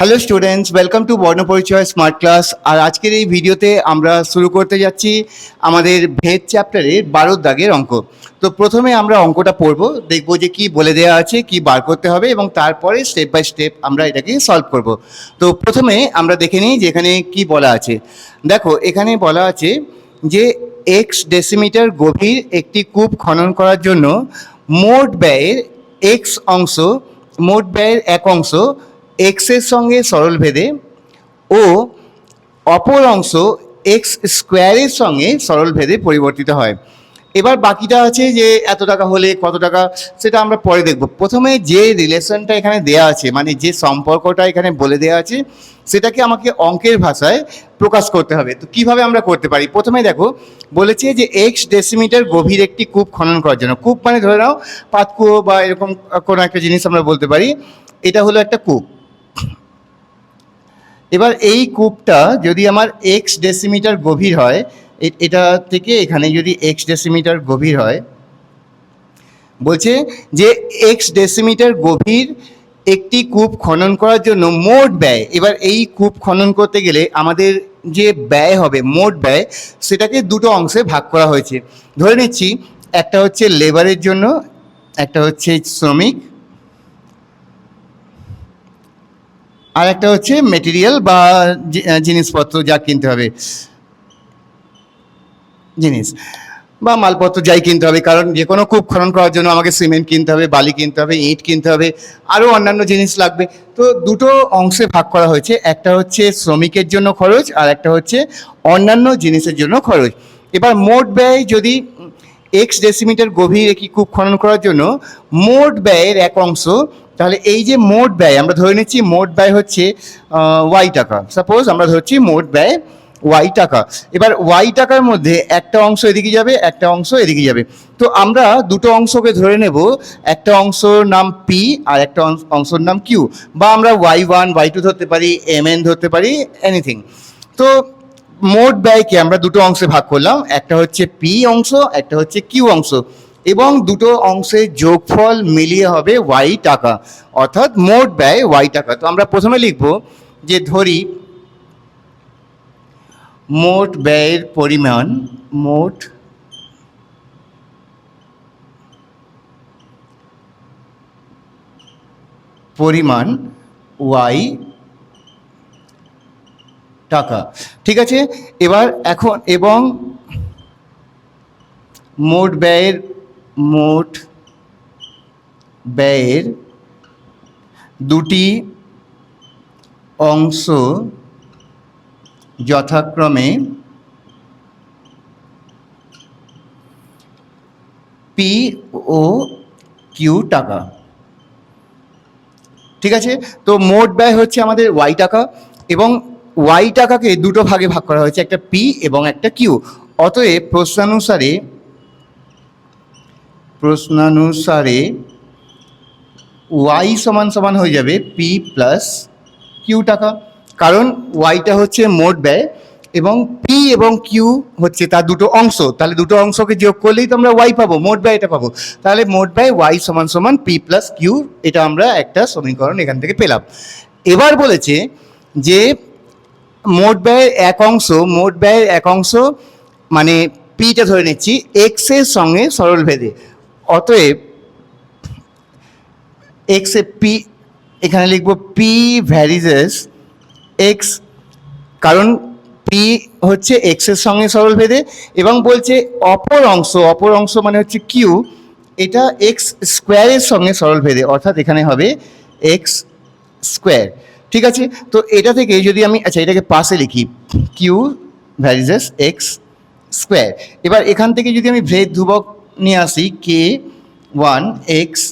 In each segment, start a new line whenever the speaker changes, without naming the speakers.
Hello students welcome two বর্ণ পরিচয় smart class আর আজকের এই ভিডিওতে আমরা শুরু করতে যাচ্ছি আমাদের ভেদ চ্যাপ্টারের বারো দাগের অঙ্ক। তো প্রথমে আমরা অঙ্কটা পড়ব, দেখব যে কি বলে দেওয়া আছে, কি বার করতে হবে, এবং তারপরে স্টেপ বাই স্টেপ আমরা এটাকে সলভ করব। তো প্রথমে আমরা দেখে নিই যে এখানে কি বলা আছে। দেখো, এখানে বলা আছে যে এক্স ডেসিমিটার গভীর একটি কূপ খনন করার জন্য মোট ব্যয়ের এক্স অংশ, মোট ব্যয়ের এক অংশ এক্সের সঙ্গে সরল ভেদে ও অপর অংশ এক্স স্কোয়ারের সঙ্গে সরল ভেদে পরিবর্তিত হয়। এবার বাকিটা আছে যে এত টাকা হলে কত টাকা, সেটা আমরা পরে দেখব। প্রথমে যে রিলেশনটা এখানে দেয়া আছে মানে যে সম্পর্কটা এখানে বলে দেওয়া আছে, সেটাকে আমাকে অঙ্কের ভাষায় প্রকাশ করতে হবে। তো কীভাবে আমরা করতে পারি? প্রথমে দেখো, বলেছে যে এক্স ডেসিমিটার গভীর একটি কূপ খনন করার জন্য। কূপ মানে ধরে নাও, পাতকুয়ো বা এরকম কোনো একটা জিনিস আমরা বলতে পারি, এটা হলো একটা কূপ। এবার এই কূপটা যদি আমার এক্স ডেসিমিটার গভীর হয় এটা থেকে এখানে যদি এক্স ডেসিমিটার গভীর হয়, বলছে যে এক্স ডেসিমিটার গভীর একটি কূপ খনন করার জন্য মোট ব্যয়, এবার এই কূপ খনন করতে গেলে আমাদের যে ব্যয় হবে, মোট ব্যয়, সেটাকে দুটো অংশে ভাগ করা হয়েছে। ধরে নিচ্ছি, একটা হচ্ছে লেবারের জন্য, একটা হচ্ছে শ্রমিক আর একটা হচ্ছে মেটেরিয়াল বা জিনিসপত্র যা কিনতে হবে। জিনিস বা মালপত্র যাই কিনতে হবে, কারণ যে কোনো কূপ খনন করার জন্য আমাকে সিমেন্ট কিনতে হবে, বালি কিনতে হবে, ইট কিনতে হবে আরও অন্যান্য জিনিস লাগবে। তো দুটো অংশে ভাগ করা হয়েছে, একটা হচ্ছে শ্রমিকের জন্য খরচ আর একটা হচ্ছে অন্যান্য জিনিসের জন্য খরচ। এবার মোট ব্যয় যদি এক্স ডেসিমিটার গভীর একটি কূপ খনন করার জন্য মোট ব্যয়ের এক অংশ? তাহলে এই যে মোট ব্যয়, আমরা ধরে নিচ্ছি মোট ব্যয় হচ্ছে ওয়াই টাকা। সাপোজ আমরা ধরছি মোট ব্যয় ওয়াই টাকা। এবার ওয়াই টাকার মধ্যে একটা অংশ এদিকে যাবে, একটা অংশ এদিকে যাবে। তো আমরা দুটো অংশকে ধরে নেব, একটা অংশর নাম পি আর একটা অংশ- অংশর নাম কিউ বা আমরা ওয়াই ওয়ান ওয়াই টু ধরতে পারি এম এন ধরতে পারি এনিথিং তো মোট ব্যয়কে আমরা দুটো অংশে ভাগ করলাম। একটা হচ্ছে পি অংশ, একটা হচ্ছে কিউ অংশ। এবং দুটো অংশের যোগফল মিলিয়ে হবে ওয়াই টাকা। অর্থাৎ মোট ব্যয় ওয়াই টাকা। তো আমরা প্রথমে লিখব যে ধরি, মোট ব্যয়ের পরিমাণ, মোট পরিমাণ ওয়াই টাকা। ঠিক আছে? এবার এখন এবং মোট ব্যয়ের মোট ব্যয়ের দুটি অংশ যথাক্রমে পি ও কিউ টাকা। ঠিক আছে? তো মোট ব্যয় হচ্ছে আমাদের ওয়াই টাকা এবং ওয়াই টাকাকে দুটো ভাগে ভাগ করা হয়েছে, একটা পি এবং একটা কিউ অতএব প্রশ্নানুসারে প্রশ্নানুসারে ওয়াই সমান সমান হয়ে যাবে পি প্লাস কিউ টাকা। কারণ ওয়াইটা হচ্ছে মোট ব্যয় এবং পি এবং কিউ হচ্ছে তার দুটো অংশ। তাহলে দুটো অংশকে যোগ করলেই তো আমরা ওয়াই পাবো, মোট ব্যয় এটা পাবো। তাহলে মোট ব্যয় ওয়াই সমান সমান পি প্লাস কিউ এটা আমরা একটা সমীকরণ এখান থেকে পেলাম। এবার বলেছে যে মোট ব্যয়ের এক অংশ, মোট ব্যয়ের এক অংশ মানে পিটা ধরে নিচ্ছি এক্সের সঙ্গে সরল ভেদে। অতএব এক্স পি এখানে লিখব পি ভ্যারিজেস এক্স কারণ পি হচ্ছে এক্সের সঙ্গে সরল ভেদে এবং বলছে অপর অংশ অপর অংশ মানে হচ্ছে কিউ এটা এক্স স্কোয়ারের সঙ্গে সরল ভেদে, অর্থাৎ এখানে হবে এক্স স্কোয়ার ঠিক আছে? তো এটা থেকে যদি আমি আচ্ছা এটাকে পাশে লিখি কিউ ভ্যারিজেস এক্স স্কোয়ার এবার এখান থেকে যদি আমি ভেদ ধ্রুবক নিয়ে আসি কে ওয়ান এক্স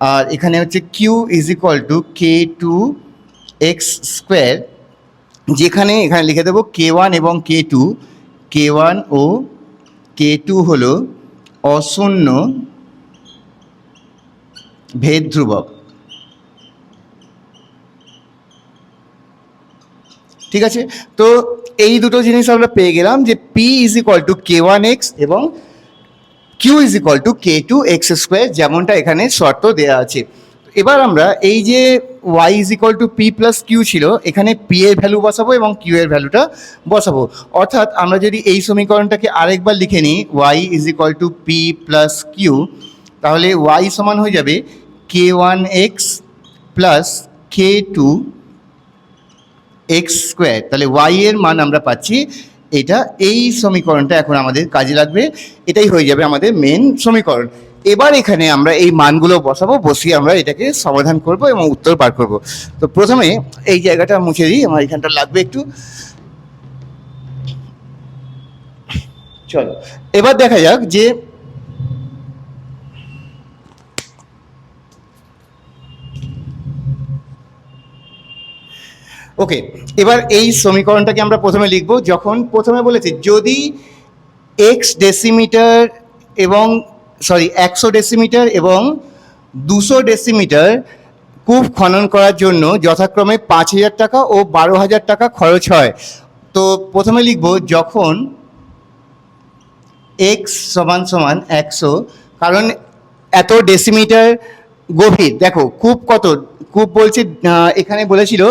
আর এখানে হচ্ছে Q is equal to K two X square যেখানে এখানে লিখে দেবো কে ওয়ান এবং কে টু কে ওয়ান ও কে টু হলো অশূন্য ভেদ ধ্রুবক। ঠিক আছে? তো এই দুটো জিনিস আমরা পেয়ে গেলাম যে P is equal to K one X এবং Q is equal to K two X square যেমনটা এখানে শর্ত দেওয়া আছে। এবার আমরা এই যে Y is equal to P plus Q ছিল, এখানে পি এর ভ্যালু বসাবো এবং কিউ এর ভ্যালুটা বসাবো। অর্থাৎ আমরা যদি এই সমীকরণটাকে আরেকবার লিখে নিই Y is equal to P plus Q তাহলে ওয়াই সমান হয়ে যাবে K one X plus K two X square তাহলে ওয়াই এর মান আমরা পাচ্ছি, এটা এই সমীকরণটা এখন আমাদের কাজে লাগবে, এটাই হয়ে যাবে আমাদের মেন সমীকরণ। এবার এখানে আমরা এই মানগুলো বসাবো, বসিয়ে আমরা এটাকে সমাধান করব এবং উত্তর বার করব। তো প্রথমে এই জায়গাটা মুছে দিই, আমার এখানটা লাগবে একটু। চলো, এবার দেখা যাক যে ওকে এবার এই সমীকরণটাকে আমরা প্রথমে লিখব, যখন প্রথমে বলেছি যদি এক্স ডেসিমিটার এবং সরি একশো ডেসিমিটার এবং দুশো ডেসিমিটার কূপ খনন করার জন্য যথাক্রমে পাঁচ হাজার টাকা ও বারো হাজার টাকা খরচ হয়। তো প্রথমে লিখব, যখন এক্স সমান সমান একশো, কারণ এত ডেসিমিটার গভীর। দেখো, কূপ কত? কূপ বলছে এখানে বলেছিল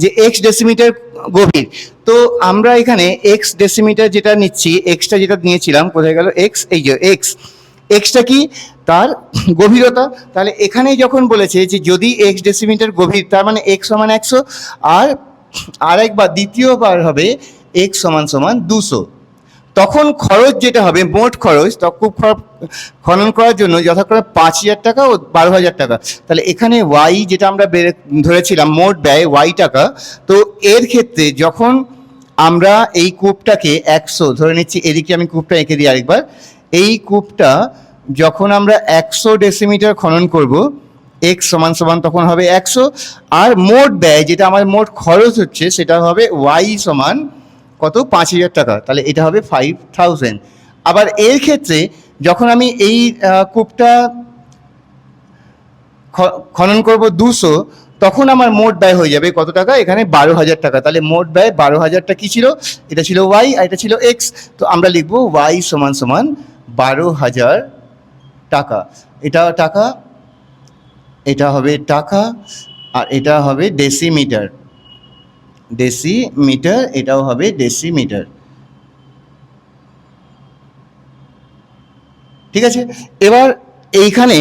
যে এক্স ডেসিমিটার গভীর। তো আমরা এখানে এক্স ডেসিমিটার যেটা নিচ্ছি এক্সটা যেটা নিয়েছিলাম, কোথায় গেল? এক্স এই যে এক্স এক্সটা কি? তার গভীরতা। তাহলে এখানে যখন বলেছে যে যদি এক্স ডেসিমিটার গভীর, তার মানে এক্স সমান একশো, আর আরেকবার, দ্বিতীয়বার হবে এক্স সমান সমান দুশো। তখন খরচ যেটা হবে, মোট খরচ তখন খনন করার জন্য যথাক্রমে পাঁচ হাজার টাকা ও বারো হাজার টাকা। তাহলে এখানে ওয়াই যেটা আমরা বেড়ে ধরেছিলাম, মোট ব্যয় ওয়াই টাকা। তো এর ক্ষেত্রে যখন আমরা এই কূপটাকে একশো, ধরে নিচ্ছি, এদিকে আমি কূপটা এঁকে দিই আরেকবার। এই কূপটা যখন আমরা একশো ডেসিমিটার খনন করব এক্স সমান সমান তখন হবে একশো। আর মোট ব্যয়, যেটা আমার মোট খরচ হচ্ছে, সেটা হবে ওয়াই সমান কত? পাঁচ হাজার টাকা। তাহলে এটা হবে ফাইভ থাউজেন্ড আবার এর ক্ষেত্রে যখন আমি এই কূপটা খনন করব দুশো, তখন আমার মোট ব্যয় হয়ে যাবে কত টাকা? এখানে বারো হাজার টাকা। তাহলে মোট ব্যয় বারো হাজারটা কী ছিল? এটা ছিল ওয়াই আর এটা ছিল এক্স তো আমরা লিখব ওয়াই সমান সমান বারো হাজার টাকা। এটা টাকা, এটা হবে টাকা, আর এটা হবে ডেসিমিটার ডেসিমিটার এটাও হবে ডেসিমিটার ঠিক আছে? এবার এইখানে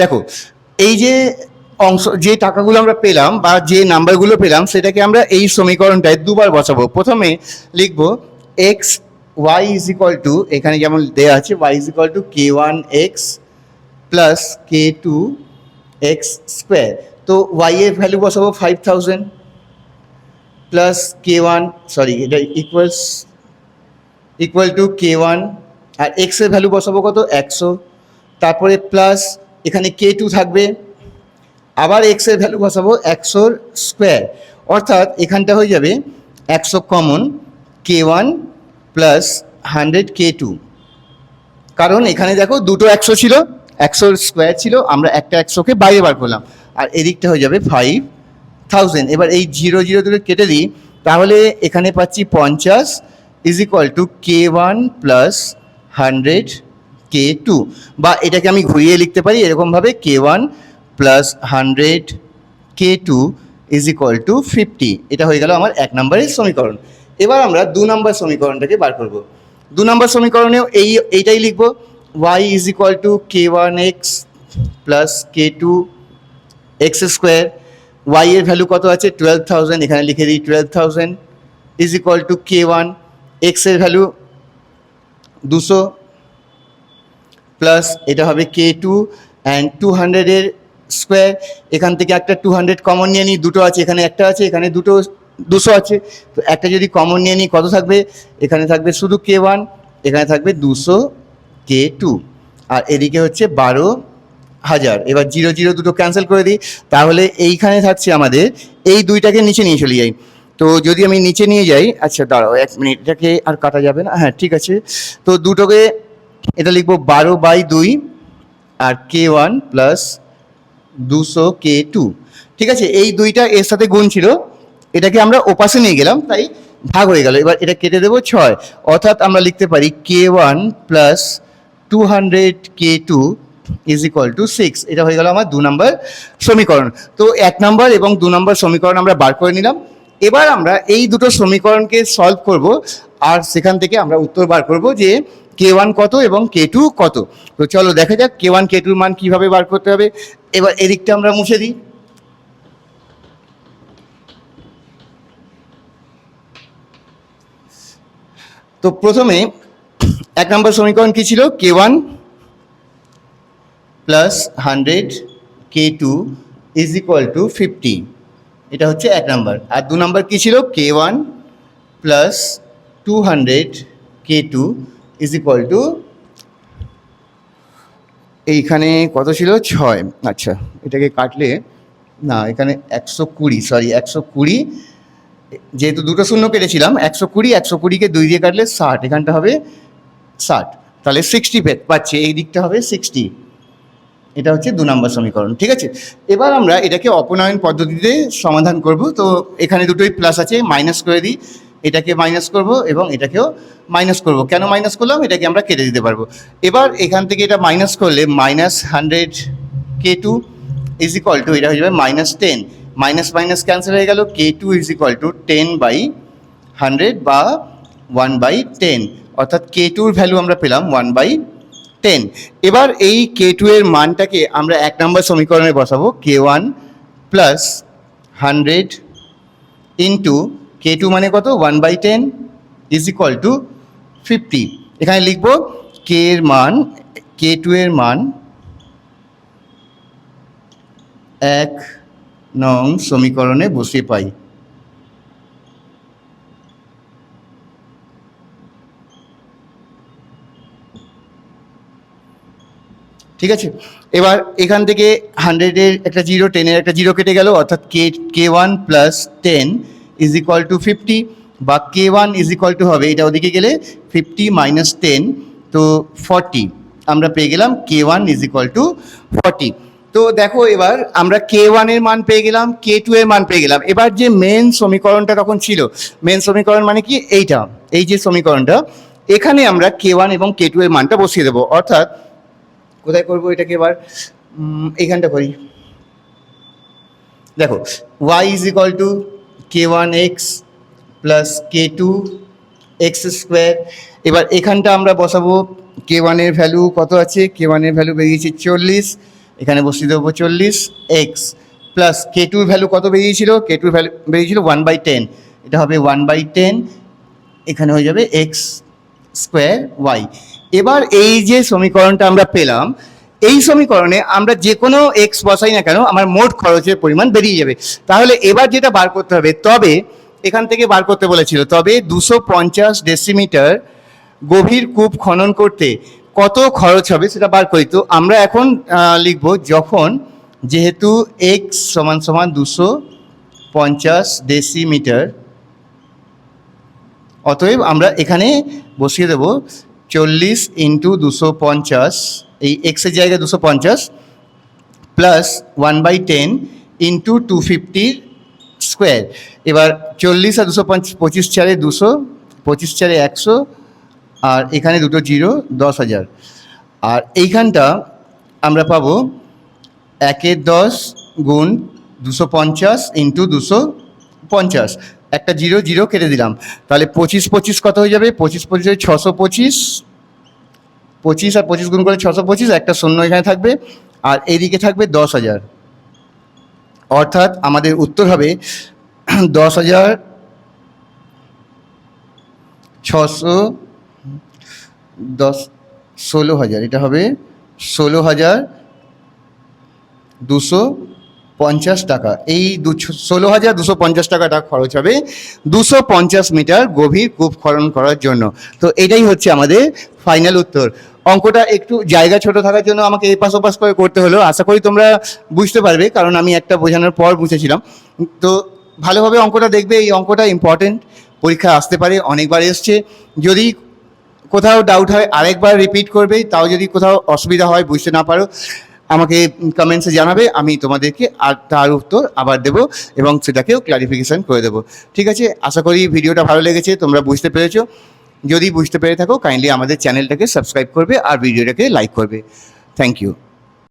দেখো, এই যে অংশ, যে টাকাগুলো আমরা পেলাম বা যে নাম্বারগুলো পেলাম, সেটাকে আমরা এই সমীকরণটায় দুবার বসাবো। প্রথমে লিখব X Y is equal to এখানে যেমন দেওয়া আছে Y is equal to K one X plus K two X square তো ওয়াই এর ভ্যালু বসাবো five thousand plus K one sorry এটা equals equal to K one আর এক্সের ভ্যালু বসাবো কত? একশো। তারপরে প্লাস এখানে কে টু থাকবে, আবার এক্সের ভ্যালু বসাবো একশোর স্কোয়ার অর্থাৎ এখানটা হয়ে যাবে একশো common K one plus hundred K two কারণ এখানে দেখো দুটো একশো ছিল একশোর স্কোয়ার ছিল, আমরা একটা একশোকে বাইরে বার করলাম। আর এদিকটা হয়ে যাবে ফাইভ থাউজেন্ড এবার এই জিরো জিরো দুটো কেটে দিই, তাহলে এখানে পাচ্ছি পঞ্চাশ is equal to K one plus hundred K two বা এটাকে আমি ঘুরিয়ে লিখতে পারি, এরকমভাবে K one plus hundred K two is equal to fifty এটা হয়ে গেল আমার এক নম্বরের সমীকরণ। এবার আমরা দু নম্বর সমীকরণটাকে বার করব। দু নম্বর সমীকরণেও এই, এইটাই লিখব। K one X plus K two X square Y এর ভ্যালু কত আছে? টুয়েলভ থাউজেন্ড এখানে লিখে দিই twelve thousand is equal to K one এক্সের ভ্যালু দুশো প্লাস এটা হবে কে টু অ্যান্ড টু হান্ড্রেডের স্কোয়ার এখান থেকে একটা টু হান্ড্রেড কমন নিয়ে নিই, দুটো আছে, এখানে একটা আছে, এখানে দুটো দুশো আছে। তো একটা যদি কমন নিয়ে নিই, কত থাকবে? এখানে থাকবে শুধু কে ওয়ান এখানে থাকবে দুশো কে টু আর এদিকে হচ্ছে বারো হাজার। এবার জিরো জিরো দুটো ক্যান্সেল করে দিই। তাহলে এইখানে থাকছে আমাদের, এই দুইটাকে নিচে নিয়ে চলে যাই। তো যদি আমি নিচে নিয়ে যাই আচ্ছা দাঁড়াও এক মিনিট এটাকে আর কাটা যাবে না? হ্যাঁ ঠিক আছে। তো দুটোকে, এটা লিখব বারো বাই দুই আর কে ওয়ান প্লাস দুশো কে টু ঠিক আছে, এই দুইটা এর সাথে গুণ ছিল। এটাকে আমরা ওপাশে নিয়ে গেলাম, তাই ভাগ হয়ে গেল। এবার এটা কেটে দেবো ছয়। অর্থাৎ আমরা লিখতে পারি K one plus two hundred K two is equal to six এটা হয়ে গেল আমার দু নম্বর সমীকরণ। তো এক নম্বর এবং দু নম্বর সমীকরণ আমরা বার করে নিলাম। এবার আমরা এই দুটো সমীকরণকে সলভ করব আর সেখান থেকে আমরা উত্তর বার করব যে কে ওয়ান কত এবং কে টু কত। তো চলো দেখা যাক কে ওয়ান কে টুর মান কীভাবে বার করতে হবে। এবার এদিকটা আমরা মুছে দিই। তো প্রথমে এক নম্বর সমীকরণ কি ছিল? K one plus hundred K two is equal to fifty এটা হচ্ছে এক নম্বর। আর দু নম্বর কী ছিল? K one plus two hundred K two is equal to এইখানে কত ছিল? ছয়। আচ্ছা এটাকে কাটলে, না, এখানে একশো কুড়ি সরি একশো কুড়ি। যেহেতু দুটো শূন্য কেটেছিলাম, একশো কুড়ি, একশো কুড়িকে দুই দিয়ে কাটলে ষাট। এখানটা হবে ষাট। তাহলে সিক্সটি পাচ্ছি, এই দিকটা হবে সিক্সটি এটা হচ্ছে দু নম্বর সমীকরণ, ঠিক আছে? এবার আমরা এটাকে অপনয়ন পদ্ধতিতে সমাধান করব। তো এখানে দুটোই প্লাস আছে মাইনাস করে দিই, এটাকে মাইনাস করব এবং এটাকেও মাইনাস করব। কেন মাইনাস করলাম? এটাকে আমরা কেটে দিতে পারব। এবার এখান থেকে এটা মাইনাস করলে minus hundred K two is equal to এটা হয়ে যাবে minus ten minus minus cancel হয়ে গেল K two is equal to ten by hundred বা ওয়ান বাই টেন অর্থাৎ কে টুর ভ্যালু আমরা পেলাম ওয়ান বাই টেন এবার এই কে টু এর মানটাকে আমরা এক নম্বর সমীকরণে বসাবো K one plus hundred into K two মানে কত? One by ten is equal to fifty এখানে লিখব কে এর মান কে টু এর মান এক নং সমীকরণে বসিয়ে পাই। ঠিক আছে? এবার এখান থেকে হান্ড্রেডের একটা জিরো টেনের একটা জিরো কেটে গেল, অর্থাৎ K K one plus ten is equal to fifty বা K one is equal to হবে, এটা ওদিকে গেলে ফিফটি মাইনাস টেন তো ফর্টি আমরা পেয়ে গেলাম K one is equal to forty তো দেখো এবার আমরা কে ওয়ানের মান পেয়ে গেলাম কে টু এর মান পেয়ে গেলাম। এবার যে মেন সমীকরণটা তখন ছিল মেন সমীকরণ মানে কি? এইটা, এই যে সমীকরণটা, এখানে আমরা কে ওয়ান এবং কে টু এর মানটা বসিয়ে দেবো। অর্থাৎ কোথায় করব এটাকে এবার? এইখানটা করি। দেখো Y is equal to K one X plus K two X square এবার এখানটা আমরা বসাবো কে ওয়ানের ভ্যালু কত আছে? কে ওয়ানের ভ্যালু বেরিয়েছে চল্লিশ, এখানে বসিয়ে দেবো চল্লিশ এক্স প্লাস কে টুর ভ্যালু কত বেরিয়েছিল? কে টুর ভ্যালু বেরিয়েছিল ওয়ান বাই টেন এটা হবে ওয়ান বাই টেন এখানে হয়ে যাবে এক্স স্কোয়ার ওয়াই এবার এই যে সমীকরণটা আমরা পেলাম, এই সমীকরণে আমরা যে কোনো এক্স বসাই না কেন আমার মোট খরচের পরিমাণ বেরিয়ে যাবে। তাহলে এবার যেটা বার করতে হবে, তবে এখান থেকে বার করতে বলেছিল, তবে দুশো পঞ্চাশ ডেসিমিটার গভীর কূপ খনন করতে কত খরচ হবে সেটা বার করি। তো আমরা এখন লিখব যখন যেহেতু এক্স সমান সমান দুশো পঞ্চাশ ডেসিমিটার অতএব আমরা এখানে বসিয়ে দেব চল্লিশ ইন্টু দুশো পঞ্চাশ, এই এক্সের জায়গায় দুশো পঞ্চাশ plus one by ten into two ফিফটির square এবার চল্লিশ আর দুশো পঁচিশ চারে দুশো, পঁচিশ চারে একশো, আর এখানে দুটো জিরো, দশ হাজার। আর এইখানটা আমরা পাবো একের দশ গুণ দুশো পঞ্চাশ ইন্টু দুশো পঞ্চাশ। একটা জিরো জিরো কেটে দিলাম। তাহলে পঁচিশ পঁচিশ কত হয়ে যাবে? পঁচিশ পঁচিশ হয়ে ছশো পঁচিশ। পঁচিশ আর পঁচিশ গুণ করে ছশো পঁচিশ, একটা শূন্য এখানে থাকবে। আর এইদিকে থাকবে দশ হাজার। অর্থাৎ আমাদের উত্তর হবে দশ হাজার ছশো দশ, ষোলো হাজার। এটা হবে ষোলো হাজার দুশো পঞ্চাশ টাকা। এই দু ষোলো হাজার দুশো পঞ্চাশ টাকাটা খরচ হবে দুশো পঞ্চাশ মিটার গভীর কূপ খনন করার জন্য। তো এটাই হচ্ছে আমাদের ফাইনাল উত্তর। অঙ্কটা একটু জায়গা ছোট থাকার জন্য আমাকে এপাশ ওপাশ করে করতে হলো। আশা করি তোমরা বুঝতে পারবে, কারণ আমি একটা বোঝানোর পর বুঝেছিলাম। তো ভালোভাবে অঙ্কটা দেখবে, এই অঙ্কটা ইম্পর্টেন্ট পরীক্ষা আসতে পারে, অনেকবার এসছে। যদি কোথাও ডাউট হয়, আরেকবার রিপিট করবে। তাও যদি কোথাও অসুবিধা হয়, বুঝতে না পারো। আমাকে কমেন্টসে জানাবে, আমি তোমাদেরকে আর তার উত্তর আবার দেব এবং সেটাকেও ক্লারিফিকেশান করে দেবো। ঠিক আছে? আশা করি ভিডিওটা ভালো লেগেছে, তোমরা বুঝতে পেরেছ। যদি বুঝতে পেরে থাকো কাইন্ডলি আমাদের চ্যানেলটাকে সাবস্ক্রাইব করবে আর ভিডিওটাকে লাইক করবে। Thank you